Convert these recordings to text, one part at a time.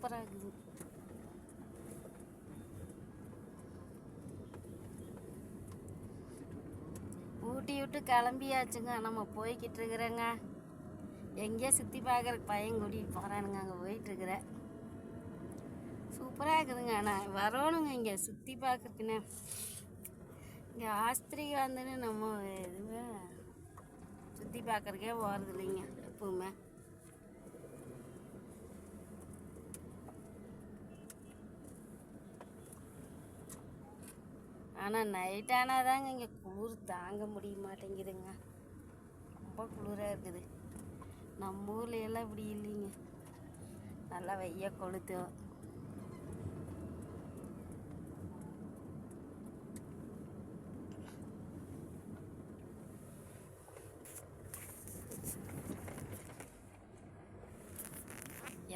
சூப்பராக இருக்குது ஊட்டி விட்டு கிளம்பியாச்சுங்க. நம்ம போய்கிட்டு இருக்கிறேங்க. எங்கேயோ சுற்றி பார்க்குறக்கு பையன் கூட்டிகிட்டு போகிறானுங்க அங்கே போயிட்டுருக்குறேன் சூப்பராக இருக்குதுங்க. நான் வரணுங்க இங்கே சுற்றி பார்க்குறதுக்குன்னு. இங்கே ஆஸ்திரிக்கு வந்துன்னு நம்ம எதுவுமே சுற்றி பார்க்குறக்கே போகிறது இல்லைங்க எப்பவுமே. ஆனால் நைட் ஆனால் தாங்க இங்கே குளிர் தாங்க முடிய மாட்டேங்குதுங்க. ரொம்ப குளிராக இருக்குது. நம்ம ஊரில் எல்லாம் இப்படி இல்லைங்க. நல்லா வெய்ய கொளுத்தும்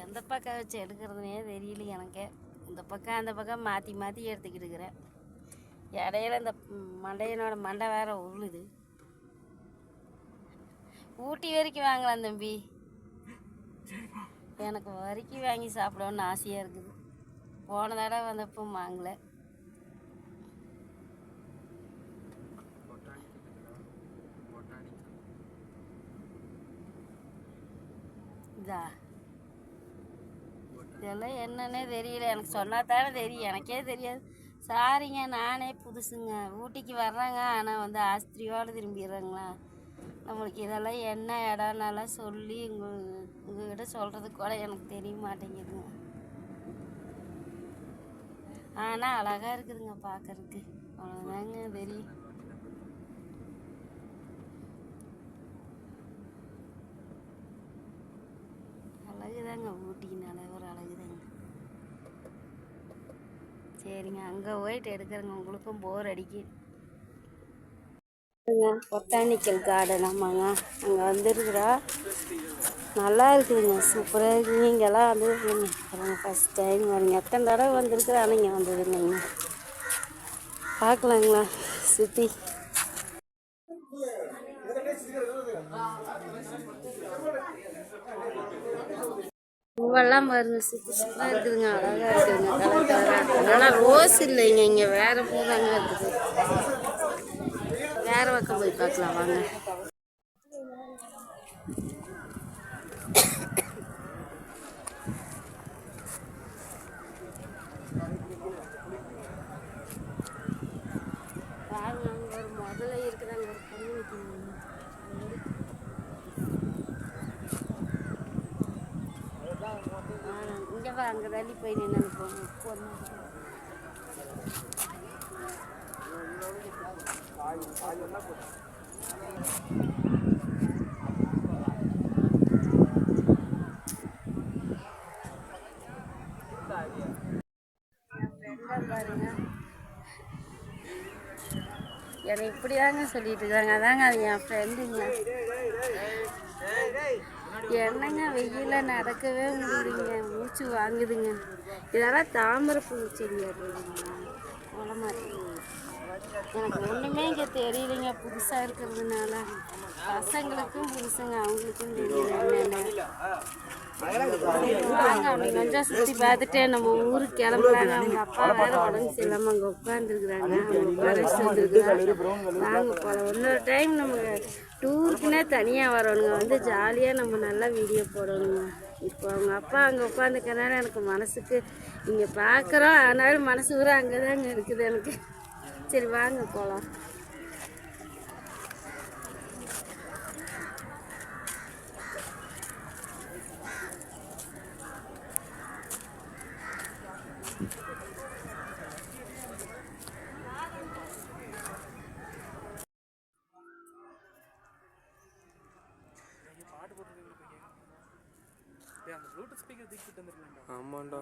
எந்த பக்கம் வச்சு எடுக்கிறதுனே தெரியல எனக்கு. இந்த பக்கம் அந்த பக்கம் மாற்றி மாற்றி எடுத்துக்கிட்டு இருக்கிறேன். இடையில இந்த மண்டையனோட மண்டை வேற உருளுது. ஊட்டி வரைக்கும் வாங்கலாம் தம்பி. எனக்கு வரைக்கும் வாங்கி சாப்பிடணும்னு ஆசையாக இருக்குது. போன தடவை வந்தப்போ வாங்கல. இதா. இதெல்லாம் என்னன்னே தெரியல. எனக்கு சொன்னா தானே தெரியும். எனக்கே தெரியாது. சாரிங்க நானே புதுசுங்க. ஊட்டிக்கு வர்றேங்க ஆனால் வந்து ஆஸ்திரியோடு திரும்பிடுறாங்களா? நம்மளுக்கு இதெல்லாம் என்ன இடம்னாலாம் சொல்லி உங்கள் உங்ககிட்ட சொல்கிறது கூட எனக்கு தெரிய மாட்டேங்குதுங்க. ஆனால் அழகாக இருக்குதுங்க பார்க்குறதுக்கு அவ்வளோதாங்க தெரியும் அழகுதாங்க ஊட்டினால ஒரு அழகுதான். சரிங்க. அங்கே போயிட்டு எடுக்கிறேங்க. உங்களுக்கும் போர் அடிக்கு. பொட்டானிக்கல் கார்டன் ஆமாங்க. அங்கே வந்துருக்குறா. நல்லா இருக்குதுங்க. சூப்பராக இருக்குங்க இங்கெல்லாம் வந்துருக்குங்க பாருங்க. ஃபஸ்ட் டைம் வரீங்க எத்தனை தடவை வந்துருக்குறா? நீங்கள் இங்கே வந்ததுங்க. பார்க்கலாங்களா? சுற்றி பூவெல்லாம் பாருங்க சூப்பர் சூப்பராக இருக்குதுங்க. அழகாக இருக்குதுங்க கலர் கலராக ஆனால் ரோஸ் இல்லைங்க. இங்கே வேறு பூ தாங்க இருக்குது. வேறு பக்கம் போய் பார்க்கலாம் வாங்க பாருங்க அங்கே ஒரு முதல்ல இருக்குதாங்க ஒரு பொண்ணு நிற்கிங்க இங்கே வா அங்கே தள்ளி போய் நின்று பொண்ணு பாருங்க என்னை இப்படி தாங்க சொல்லிட்டு இருக்காங்க. அதாங்க அது என் ஃப்ரெண்டுங்க என்னங்க வெயில நடக்கவே முடியலைங்க. மூச்சு வாங்குதுங்க. இதெல்லாம் தாமரை பூ செடியா எனக்கு ஒன்றுமே இங்கே தெரியலைங்க. புதுசாக இருக்கிறதுனால. பசங்களுக்கும் புதுசுங்க அவங்களுக்கும் தெரியல என்னென்ன வாங்க அப்படி கொஞ்சம் சுற்றி பார்த்துட்டு நம்ம ஊருக்கு கிளம்புறாங்க. அவங்க அப்பா வேற உடம்பு சரியில்லாமல் அங்கே உட்காந்துருக்குறாங்க அவங்க வந்துருக்குறாங்க வாங்க போகலாம் இன்னொரு டைம் நம்ம டூருக்குன்னே தனியாக வரணுங்க வந்து ஜாலியாக நம்ம நல்லா வீடியோ போடணுங்க. இப்போ அவங்க அப்பா அங்கே உட்காந்துக்கனால எனக்கு மனசுக்கு இங்கே பார்க்குறோம். ஆனாலும் மனசு ஊரா அங்கே தாங்க இருக்குது எனக்கு. சரி வாங்க போகலாம் ஆமாண்டா.